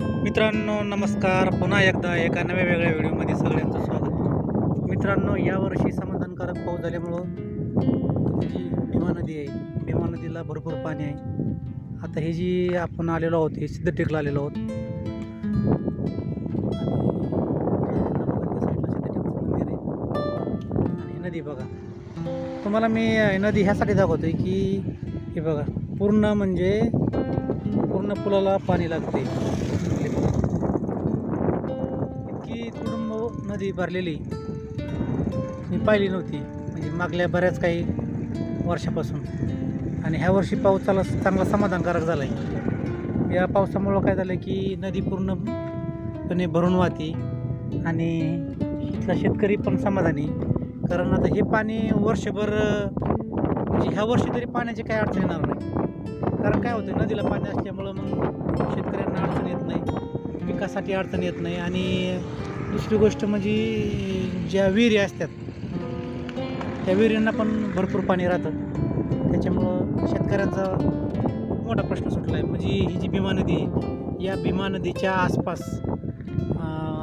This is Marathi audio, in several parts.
मित्रांनो नमस्कार. पुन्हा एकदा एका नव्या वेगळ्या व्हिडिओमध्ये सगळ्यांचं स्वागत. मित्रांनो यावर्षी समाधानकारक पाऊस झाल्यामुळं जी भीमा नदी आहे भीमा नदीला भरपूर पाणी आहे. आता हे जी आपण आलेलो आहोत हे सिद्धटेकला आलेलो आहोत. आणि मंदिर आहे. आणि नदी बघा. तुम्हाला मी नदी ह्यासाठी दाखवतोय की हे बघा पूर्ण म्हणजे पूर्ण पुलाला पाणी लागते नदी भरलेली. मी पाहिली नव्हती. म्हणजे मागल्या बऱ्याच काही वर्षापासून. आणि ह्या वर्षी पाऊस चाला चांगला समाधानकारक झाला आहे या पावसामुळं काय झालं की नदी पूर्णपणे भरून वाहते. आणि इथला शेतकरी पण समाधानी. कारण आता हे पाणी वर्षभर म्हणजे ह्या वर्षी तरी पाण्याची काही अडचण येणार नाही. कारण काय होतं नदीला पाणी असल्यामुळं मग शेतकऱ्यांना अडचण येत नाही. पिकासाठी अडचण येत नाही. आणि दुसरी गोष्ट म्हणजे ज्या विहिरी असतात त्या विहिरींना पण भरपूर पाणी राहतं. त्याच्यामुळं शेतकऱ्यांचा मोठा प्रश्न सुटला आहे म्हणजे ही जी भीमा नदी आहे या भीमा नदीच्या आसपास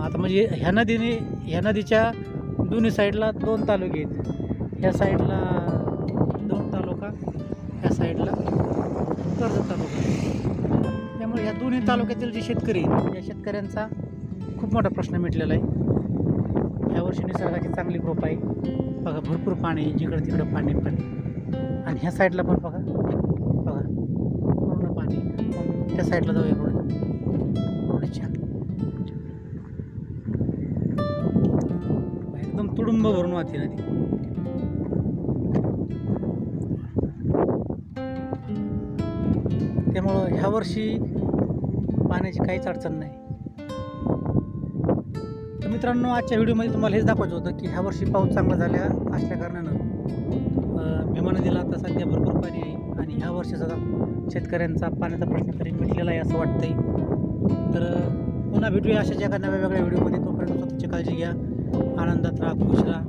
आता म्हणजे ह्या नदीने ह्या नदीच्या दोन्ही साईडला दोन तालुके आहेत. ह्या साईडला दोन तालुका ह्या साईडला कर्जत तालुका. त्यामुळे ह्या दोन्ही तालुक्यातील जे शेतकरी आहेत या शेतकऱ्यांचा खूप मोठा प्रश्न मिटलेला आहे. यावर्षी निसर्गाची चांगली कृपा आहे. बघा भरपूर पाणी जिकडं तिकडं पाणी पाणी आणि ह्या साईडला पण बघा बघा पूर्ण पाणी त्या साईडला जाऊया पुढे छान. एकदम तुडुंब भरून वाहते नदी. त्यामुळं ह्या वर्षी पाण्याची काहीच अडचण नाही. तर मित्रांनो आजच्या व्हिडिओमध्ये तुम्हाला हेच दाखवायचं होतं की ह्या वर्षी पाऊस चांगला झाल्या असल्या कारणानं. भीमा नदीला आता सध्या भरपूर पाणी आहे आणि ह्या वर्षीचा शेतकऱ्यांचा पाण्याचा प्रश्न तरी मिटलेला आहे असं वाटतंय. तर पुन्हा भेटूया अशाच एका नव्या वेगळ्या व्हिडिओमध्ये. तोपर्यंत स्वतःची काळजी घ्या आनंदात राहा खुश राहा.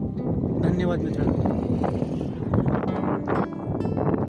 धन्यवाद मित्रांनो.